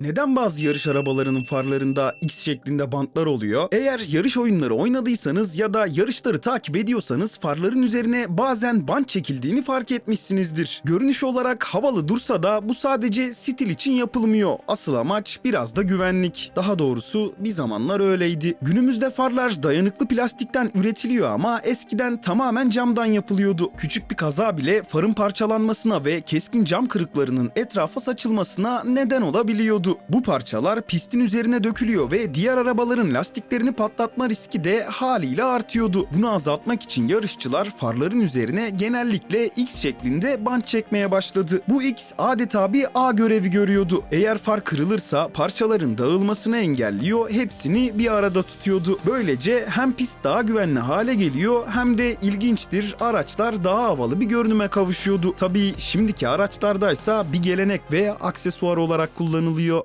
Neden bazı yarış arabalarının farlarında X şeklinde bantlar oluyor? Eğer yarış oyunları oynadıysanız ya da yarışları takip ediyorsanız farların üzerine bazen bant çekildiğini fark etmişsinizdir. Görünüş olarak havalı dursa da bu sadece stil için yapılmıyor. Asıl amaç biraz da güvenlik. Daha doğrusu bir zamanlar öyleydi. Günümüzde farlar dayanıklı plastikten üretiliyor ama eskiden tamamen camdan yapılıyordu. Küçük bir kaza bile farın parçalanmasına ve keskin cam kırıklarının etrafa saçılmasına neden olabiliyordu. Bu parçalar pistin üzerine dökülüyor ve diğer arabaların lastiklerini patlatma riski de haliyle artıyordu. Bunu azaltmak için yarışçılar farların üzerine genellikle X şeklinde bant çekmeye başladı. Bu X adeta bir A görevi görüyordu. Eğer far kırılırsa parçaların dağılmasını engelliyor, hepsini bir arada tutuyordu. Böylece hem pist daha güvenli hale geliyor hem de ilginçtir araçlar daha havalı bir görünüme kavuşuyordu. Tabii şimdiki araçlardaysa bir gelenek ve aksesuar olarak kullanılıyor.